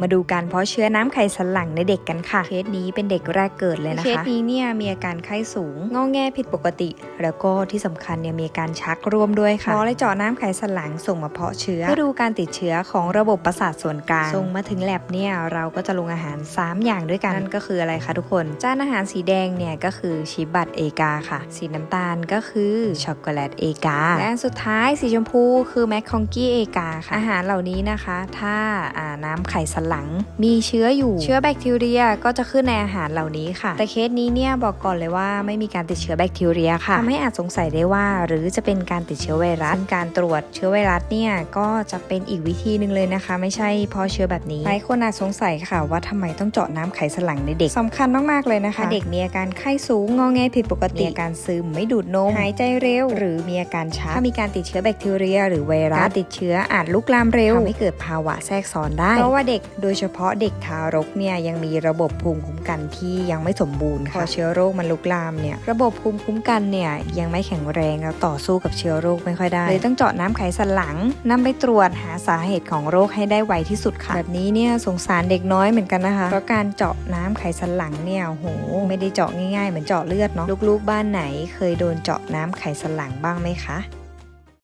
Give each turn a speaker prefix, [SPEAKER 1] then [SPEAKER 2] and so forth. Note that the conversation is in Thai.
[SPEAKER 1] มาดูการเพาะเชื้อน้ำไข่สันหลังในเด็กกันค่ะ เคสนี้เป็นเด็กแรกเกิดเลยนะคะ เคสนี้เนี่ยมีอาการไข้สูงงอแงผิดปกติ แล้วก็ที่สำคัญเนี่ยมีอาการชักร่วมด้วยค่ะหมอเลยเจาะน้ำไข่สันหลังส่งมาเพาะเชื้อเพื่อดูการติดเชื้อของระบบประสาทส่วนกลาง ส่งมาถึงแลบเนี่ยเราก็จะลงอาหาร 3 อย่างด้วยกันนั่นก็คืออะไรคะทุกคน จานอาหารสีแดงเนี่ยก็คือชิบัตเอกาค่ะ สีน้ำตาลก็คือช็อกโกแลตเอกา และอันสุดท้ายสีชมพูคือแมคคองกี้เอกาค่ะ อาหารเหล่านี้นะคะ ถ้าอ่าน้ำไข่สันหลัง มีเชื้ออยู่ เชื้อแบคทีเรียก็จะขึ้นในอาหารเหล่านี้ค่ะ แต่เคสนี้เนี่ยบอกก่อนเลยว่าไม่มีการติดเชื้อแบคทีเรียค่ะทำให้อาจสงสัยได้ว่า หรือจะเป็นการติดเชื้อไวรัสซึ่งการตรวจเชื้อไวรัสเนี่ยก็จะเป็นอีกวิธีหนึ่งเลยนะคะ ไม่ใช่เพราะเชื้อแบบนี้หลายคนอาจสงสัยค่ะ ว่าทำไมต้องเจาะน้ำไขสันหลังในเด็กสำคัญมากๆเลยนะคะ เด็กมีอาการไข้สูงงอแงผิดปกติมีอาการซึมไม่ดูดนมหายใจเร็ว หรือมีอาการชักถ้ามีการติดเชื้อแบคทีเรีย หรือไวรัสการติดเชื้ออาจลุกลามเร็วทำให้เกิดภาวะแทรกซ้อนได้ เพราะว่าเด็กโดยเฉพาะเด็กทารกเนี่ยยังมีระบบภูมิคุ้มกันที่ยังไม่สมบูรณ์ค่ะพอเชื้อโรคมันลุกลามเนี่ยระบบภูมิคุ้มกันเนี่ยยังไม่แข็งแรงแล้วต่อสู้กับเชื้อโรคไม่ค่อยได้เลยต้องเจาะน้ำไขสันหลังนำไปตรวจหาสาเหตุของโรคให้ได้ไวที่สุดค่ะแบบนี้เนี่ยสงสารเด็กน้อยเหมือนกันนะคะเพราะการเจาะน้ำไขสันหลังเนี่ยโหไม่ได้เจาะง่ายๆเหมือนเจาะเลือดเนาะลูกๆบ้านไหนเคยโดนเจาะน้ำไขสันหลังบ้างไหมคะ